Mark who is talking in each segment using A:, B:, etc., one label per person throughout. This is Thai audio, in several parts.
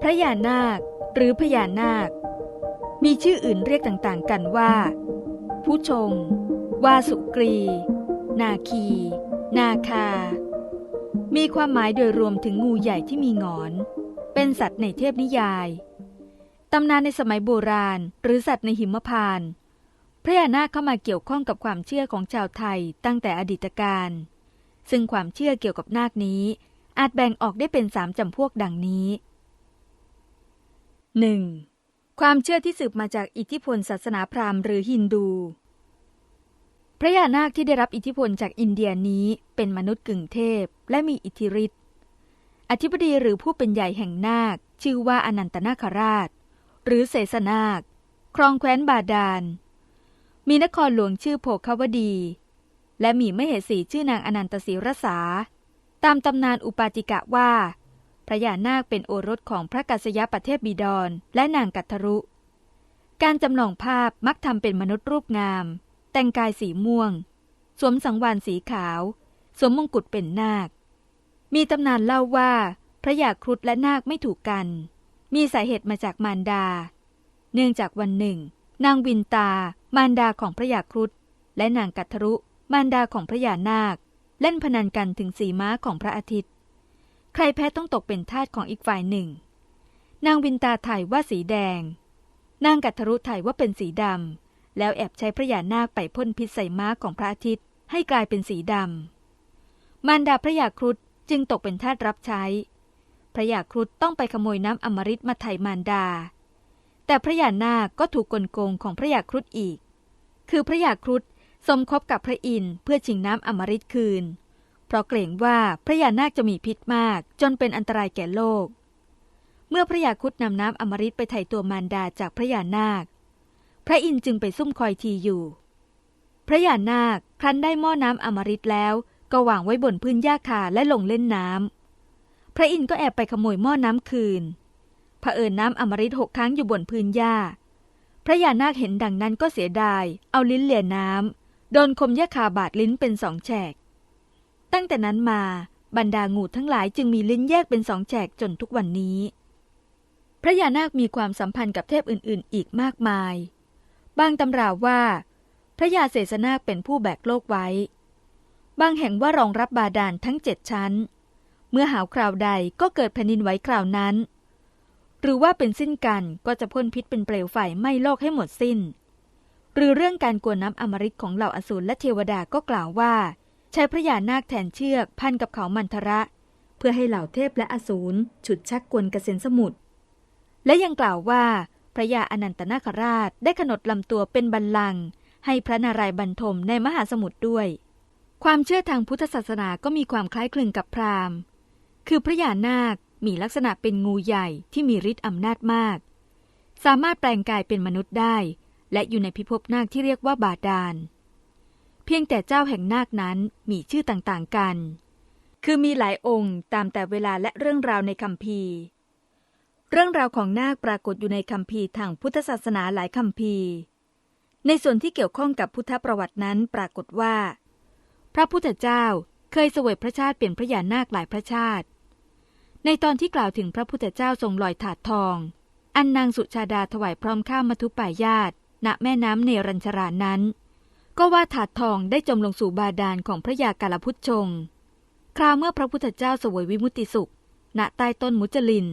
A: พระยานาคหรือพญานาค มีชื่ออื่นเรียกต่างๆกันว่า ผู้ชง วาสุกรี นาคี นาคา มีความหมายโดยรวมถึงงูใหญ่ที่มีงอน เป็นสัตว์ในเทพนิยาย ตำนานในสมัยโบราณ หรือสัตว์ในหิมพานต์ พระยานาคเข้ามาเกี่ยวข้องกับความเชื่อของชาวไทยตั้งแต่อดีตการ ซึ่งความเชื่อเกี่ยวกับนาคนี้ อาจแบ่งออกได้เป็นสามจำพวกดังนี้ 1. ความเชื่อที่สืบมาจากอิทธิพลศาสนาพราหมณ์หรือฮินดู พระยานาคที่ได้รับอิทธิพลจากอินเดียนี้เป็นมนุษย์กึ่งเทพ และมีอิทธิฤทธิ์อธิบดีหรือผู้เป็นใหญ่แห่งนาค ชื่อว่าอนันตนาคราช หรือเสสนาค ครองแคว้นบาดาล มีนครหลวงชื่อโภควดี และมีมเหสีชื่อนางอนันตศิรสาตามตำนานอุปาติกะว่า พระยานาคเป็นโอรสของพระกัสยปเทพบิดรและนางกัทรุ การจำลองภาพมักทำเป็นมนุษย์รูปงาม แต่งกายสีม่วง สวมสังวานสีขาว สวมมงกุฎเป็นนาค มีตำนานเล่าว่า พระยาครุฑและนาคไม่ถูกกัน มีสาเหตุมาจากมารดา เนื่องจากวันหนึ่ง นางวินตา มารดาของพระยาครุฑและนางกัทรุมารดาของพระยานาค เล่นพนันกันถึงสีม้าของพระอาทิตย์ ใครแพ้ต้องตกเป็นทาสของอีกฝ่ายหนึ่ง นางวินตาถ่ายว่าสีแดง นางกัตรุถ่ายว่าเป็นสีดำ แล้วแอบใช้พระยานาคไปพ่นพิษใส่ม้าของพระอาทิตย์ ให้กลายเป็นสีดำ มารดาพระยาครุฑจึงตกเป็นทาสรับใช้ พระยาครุฑต้องไปขโมยน้ำอมฤตมาไถ่มารดา แต่พระยานาคก็ถูกกลโกงของพระยาครุฑอีก คือพระยาครุฑสมคบกับพระอินทร์เพื่อชิงน้ำอมฤตคืน เพราะเกรงว่าพระยานาคจะมีพิษมากจนเป็นอันตรายแก่โลก เมื่อพระยาคุดนำน้ำอมฤตไปไถ่ตัวมารดาจากพระยานาค พระอินทร์จึงไปซุ่มคอยทีอยู่ พระยานาคครั้นได้หม้อน้ำอมฤตแล้วก็วางไว้บนพื้นหญ้าคาและลงเล่นน้ำพระอินทร์ก็แอบไปขโมยหม้อน้ำคืน เผอิญน้ำอมฤตหกครั้งอยู่บนพื้นหญ้า พระยานาคเห็นดังนั้นก็เสียดาย เอาลิ้นเลียน้ำโดนคมหญ้าคาบาดลิ้นเป็นสองแฉก ตั้งแต่นั้นมาบรรดางูทั้งหลายจึงมีลิ้นแยกเป็นสองแฉกจนทุกวันนี้ พระยานาคมีความสัมพันธ์กับเทพอื่น ๆ อีกมากมาย บางตำราว่า พระยาเสสนาคเป็นผู้แบกโลกไว้ บางแห่งว่ารองรับบาดาลทั้งเจ็ดชั้น เมื่อหาวคราวใดก็เกิดแผ่นดินไหวคราวนั้น หรือว่าเป็นสิ้นกันก็จะพ่นพิษเป็นเปลวไฟไหม้โลกให้หมดสิ้น หรือเรื่องการกวนน้ำอมฤตของเหล่าอสูรและเทวดาก็กล่าวว่า ใช้พระยานาคแทนเชือกพันกับเขามันทระ เพื่อให้เหล่าเทพและอสูรฉุดชักกวนกเกษนสมุทรและยังกล่าวว่าพระยาอนันตนาคราชได้ขนดลำตัวเป็นบัลลัง ให้พระนารายณ์บรรทมในมหาสมุทรด้วย ความเชื่อทางพุทธศาสนาก็มีความคล้ายคลึงกับพราหมณ์ คือพระยานาค มีลักษณะเป็นงูใหญ่ที่มีฤทธิ์อำนาจมาก สามารถแปลงกายเป็นมนุษย์ได้ และอยู่ในพิภพนาคที่เรียกว่าบาดาล เพียงแต่เจ้าแห่งนาคนั้นมีชื่อต่างๆกัน คือมีหลายองค์ตามแต่เวลาและเรื่องราวในคำพีเรื่องราวของนาคปรากฏอยู่ในคำพีทางพุทธศาสนาหลายคำพีในส่วนที่เกี่ยวข้องกับพุทธประวัตินั้นปรากฏว่า พระพุทธเจ้าเคยเสวยพระชาติเป็นพระยานาคหลายพระชาติ ในตอนที่กล่าวถึงพระพุทธเจ้าทรงลอยถาดทอง อันนางสุชาดาถวายพร้อมข้ามมัทุปายาตณแม่น้ำเนรัญชรานั้น ก็ว่าถาดทองได้จมลงสู่บาดาลของพระยากาลพุทธชง คราวเมื่อพระพุทธเจ้าสวยวิมุติสุข ณใต้ต้นมุจลิน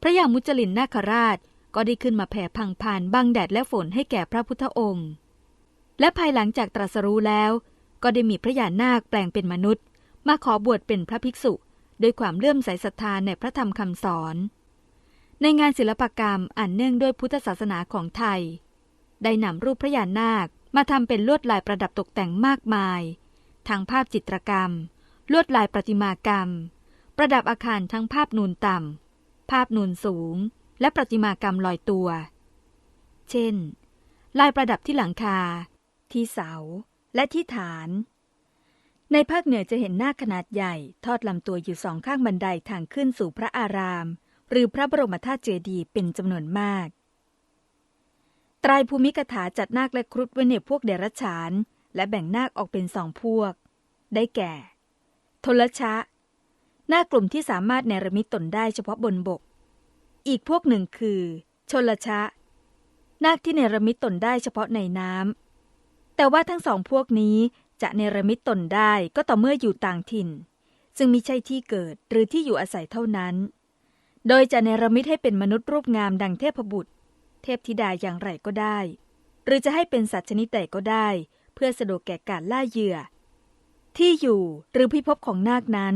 A: พระยามุจลินนาคราชก็ได้ขึ้นมาแผ่พังผ่านบังแดดและฝนให้แก่พระพุทธองค์ และภายหลังจากตรัสรู้แล้ว ก็ได้มีพระยานาคแปลงเป็นมนุษย์ มาขอบวชเป็นพระภิกษุ ด้วยความเลื่อมใสศรัทธาในพระธรรมคำสอน ในงานศิลปกรรมอันเนื่องด้วยพุทธศาสนาของไทย ได้นำรูปพระยานาคมาทำเป็นลวดลายประดับตกแต่งมากมายทั้งภาพจิตรกรรม ลวดลายประติมากรรม ประดับอาคารทั้งภาพนูนต่ำ ภาพนูนสูง และประติมากรรมลอยตัว เช่น ลายประดับที่หลังคา ที่เสา และที่ฐาน ในภาคเหนือจะเห็นหน้าขนาดใหญ่ ทอดลำตัวอยู่สองข้างบันไดทางขึ้นสู่พระอาราม หรือพระบรมธาตุเจดีย์เป็นจำนวนมากตรายภูมิกถาจัดนาคและครุฑไว้ในพวกเดรัจฉาน และแบ่งนาคออกเป็นสองพวก ได้แก่ ทลชะน้ากลุ่มที่สามารถเนรมิตตนได้เฉพาะบนบก อีกพวกหนึ่งคือชลชะ นาคที่เนรมิตตนได้เฉพาะในน้ำแต่ว่าทั้งสองพวกนี้ จะเนรมิตตนได้ก็ต่อเมื่ออยู่ต่างถิ่น ซึ่งมิใช่ที่เกิดหรือที่อยู่อาศัยเท่านั้น โดยจะเนรมิตให้เป็นมนุษย์รูปงามดังเทพบุตร เทพธิดาอย่างไรก็ได้ หรือจะให้เป็นสัตว์ชนิดใดก็ได้ เพื่อสะดวกแก่การล่าเหยื่อ ที่อยู่หรือพิภพของนาคนั้น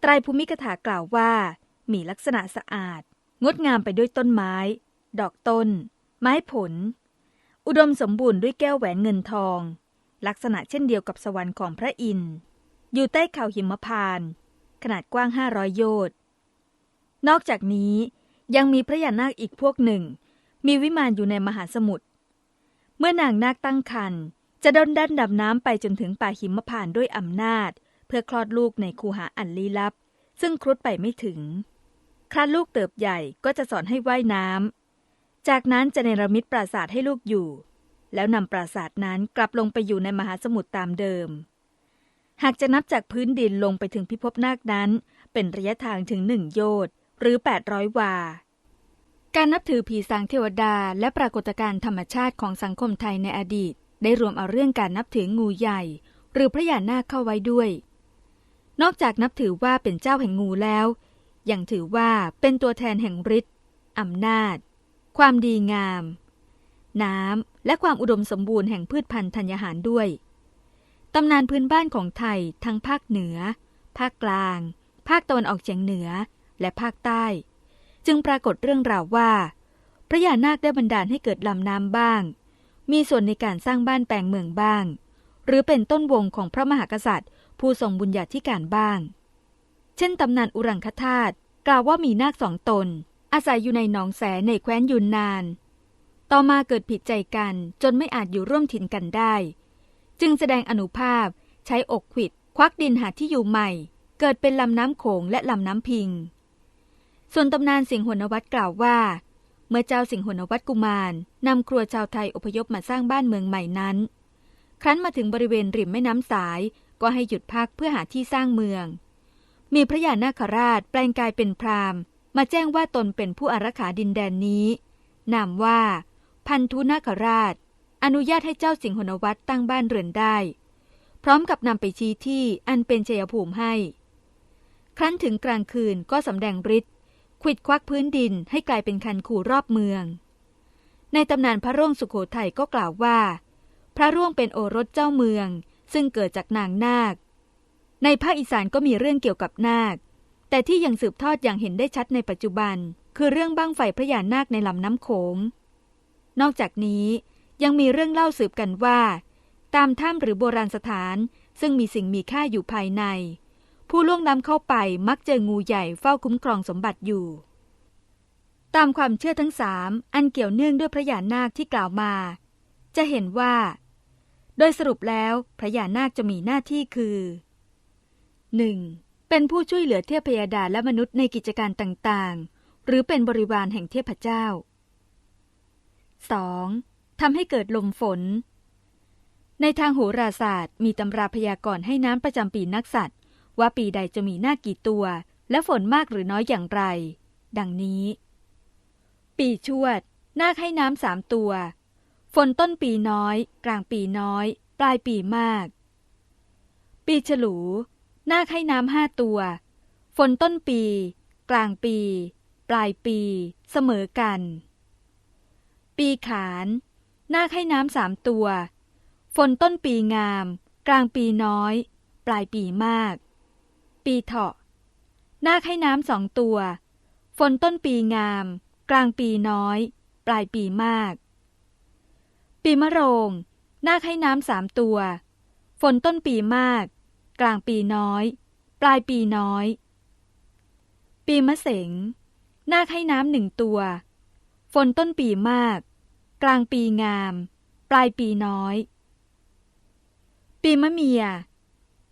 A: ไตรภูมิกถากล่าวว่า มีลักษณะสะอาด งดงามไปด้วยต้นไม้ ดอกต้น ไม้ผล อุดมสมบูรณ์ด้วยแก้วแหวนเงินทอง ลักษณะเช่นเดียวกับสวรรค์ของพระอินทร์ อยู่ใต้เขาหิมพาน ขนาดกว้างห้าร้อยโยชน์ นอกจากนี้ยังมีพระยานาคอีกพวกหนึ่ง มีวิมานอยู่ในมหาสมุทร เมื่อนางนาคตั้งครรภ์จะดนดันดับน้ำไปจนถึงป่าหิมพานด้วยอำนาจ เพื่อคลอดลูกในคูหาอันลี้ลับ ซึ่งครุฑไปไม่ถึง ครั้นลูกเติบใหญ่ก็จะสอนให้ว่ายน้ำ จากนั้นจะเนรมิตปราสาทให้ลูกอยู่ แล้วนำปราสาทนั้นกลับลงไปอยู่ในมหาสมุทรตามเดิม หากจะนับจากพื้นดินลงไปถึงพิภพนาคนั้น เป็นระยะทางถึงหนึ่งโยชน์หรือ 800 วา การนับถือผีสางเทวดาและปรากฏการณ์ธรรมชาติของสังคมไทยในอดีต ได้รวมเอาเรื่องการนับถืองูใหญ่ หรือพระยานาคเข้าไว้ด้วย นอกจากนับถือว่าเป็นเจ้าแห่งงูแล้ว ยังถือว่าเป็นตัวแทนแห่งฤทธิ์อำนาจ ความดีงาม น้ำ และความอุดมสมบูรณ์แห่งพืชพันธุ์ธัญญาหารด้วย ตำนานพื้นบ้านของไทยทั้งภาคเหนือ ภาคกลาง ภาคตะวันออกเฉียงเหนือ และภาคใต้ จึงปรากฏเรื่องราวว่า พระยานาคได้บันดาลให้เกิดลำน้ำบ้าง มีส่วนในการสร้างบ้านแปลงเมืองบ้าง หรือเป็นต้นวงของพระมหากษัตริย์ ผู้ทรงบุญญาธิการบ้าง เช่นตำนานอุรังคธาตุกล่าวว่ามีนาคสองตน อาศัยอยู่ในหนองแสในแคว้นยุนนาน ต่อมาเกิดผิดใจกันจนไม่อาจอยู่ร่วมถิ่นกันได้ จึงแสดงอนุภาพใช้อกขิด ควักดินหาที่อยู่ใหม่ เกิดเป็นลำน้ำโขงและลำน้ำพิง ส่วนตำนานสิงหนวัตกล่าวว่า เมื่อเจ้าสิงหนวัตกุมารนำครัวชาวไทยอพยพมาสร้างบ้านเมืองใหม่นั้น ครั้นมาถึงบริเวณริมแม่น้ำสายก็ให้หยุดพักเพื่อหาที่สร้างเมือง มีพระยานาคราชแปลงกายเป็นพรามมาแจ้งว่าตนเป็นผู้อารักขาดินแดนนี้ นามว่า พันธุนาคราช อนุญาตให้เจ้าสิงหนวัตตั้งบ้านเรือนได้ พร้อมกับนำไปชี้ที่อันเป็นเชยภูมิให้ ครั้นถึงกลางคืนก็สำแดงฤทธิ์ขิดควักพื้นดินให้กลายเป็นคันขู่รอบเมือง ในตำนานพระร่วงสุโขทัยก็กล่าวว่า พระร่วงเป็นโอรสเจ้าเมือง ซึ่งเกิดจากนางนาค ในภาคอีสานก็มีเรื่องเกี่ยวกับนาค แต่ที่ยังสืบทอดอย่างเห็นได้ชัดในปัจจุบัน คือเรื่องบ้างไฟพระยานาคในลำน้ำโขง นอกจากนี้ยังมีเรื่องเล่าสืบกันว่า ตามถ้ำหรือโบราณสถานซึ่งมีสิ่งมีค่าอยู่ภายใน ผู้ล่วงล้ำเข้าไปมักเจองูใหญ่เฝ้าคุ้มครองสมบัติอยู่ ตามความเชื่อทั้งสามอันเกี่ยวเนื่องด้วยพระยานาคที่กล่าวมา จะเห็นว่า โดยสรุปแล้วพระยานาคจะมีหน้าที่คือ 1. เป็นผู้ช่วยเหลือเทพยดาและมนุษย์ในกิจการต่างๆ หรือเป็นบริวารแห่งเทพเจ้า 2. ทำให้เกิดลมฝน ในทางโหราศาสตร์ มีตำราพยากรณ์ให้น้ำประจำปีนักสัตว์ ว่าปีใดจะมีหน้ากี่ตัว และฝนมากหรือน้อยอย่างไร ดังนี้ ปีชวด นาคให้น้ำสามตัว ฝนต้นปีน้อย กลางปีน้อย ปลายปีมาก ปีฉลู นาคให้น้ำห้าตัว ฝนต้นปี กลางปี ปลายปี เสมอกัน ปีขานนาคให้น้ำสามตัว ฝนต้นปีงาม กลางปีน้อย ปลายปีมาก ปีเถาะนาคให้น้ำสองตัว ฝนต้นปีงาม กลางปีน้อย ปลายปีมาก ปีมะโรงนาคให้น้ำสามตัว ฝนต้นปีมาก กลางปีน้อย ปลายปีน้อย ปีมะเสงนาคให้น้ำหนึ่งตัว ฝนต้นปีมาก กลางปีงาม ปลายปีน้อย ปีมะเมีย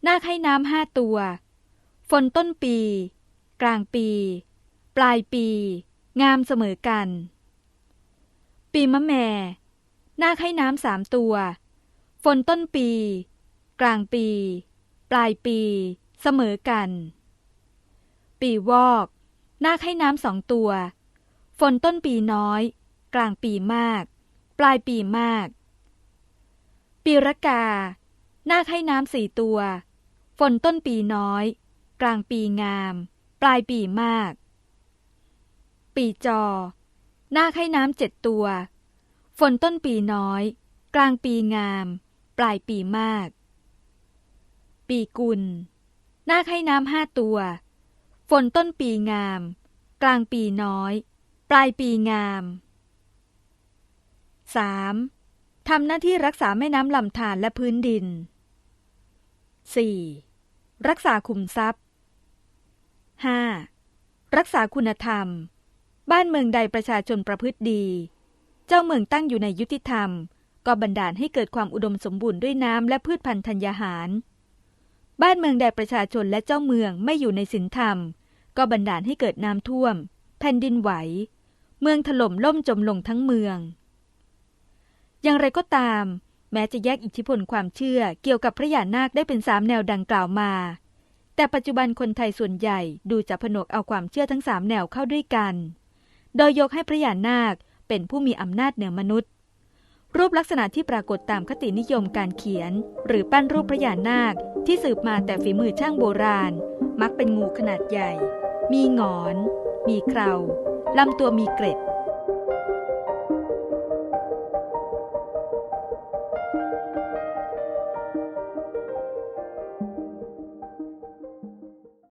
A: นาคให้น้ำห้าตัว ฝนต้นปี กลางปี ปลายปี งามเสมอกัน ปีมะแม่ นาคให้น้ำสามตัว ฝนต้นปี กลางปีปปลายปี เสมอกัน ปีวอก นาคให้น้ำสองตัว ฝนต้นปีน้อย กลางปีมาก ปลายปีมาก ปีรกา นาคให้น้ำสี่ตัว ฝนต้นปีน้อย กลางปีงาม ปลายปีมาก ปีจอ นาคให้น้ำเจ็ดตัว ฝนต้นปีน้อย กลางปีงาม ปลายปีมาก ปีกุล นาคให้น้ำห้าตัว ฝนต้นปีงาม กลางปีน้อย ปลายปีงาม 3. ทำหน้าที่รักษาแม่น้ำลำธารและพื้นดิน 4. รักษาคุมทรัพย์ 5. รักษาคุณธรรม บ้านเมืองใดประชาชนประพฤติดี เจ้าเมืองตั้งอยู่ในยุติธรรม ก็บันดาลให้เกิดความอุดมสมบูรณ์ด้วยน้ำและพืชพันธุ์ธัญญาหาร บ้านเมืองใดประชาชนและเจ้าเมืองไม่อยู่ในศีลธรรม ก็บันดาลให้เกิดน้ำท่วม แผ่นดินไหว เมืองถล่มล่มจมลงทั้งเมือง อย่างไรก็ตาม แม้จะแยกอิทธิพลความเชื่อเกี่ยวกับพระยานาคได้เป็นสามแนวดังกล่าวมา แต่ปัจจุบันคนไทยส่วนใหญ่ดูจะผนวกเอาความเชื่อทั้งสามแนวเข้าด้วยกัน โดยยกให้พระยานาคเป็นผู้มีอำนาจเหนือมนุษย์ รูปลักษณะที่ปรากฏตามคตินิยมการเขียน หรือปั้นรูปพระยานาคที่สืบมาแต่ฝีมือช่างโบราณ มักเป็นงูขนาดใหญ่ มีงอน มีเคราลำตัวมีเกร็ด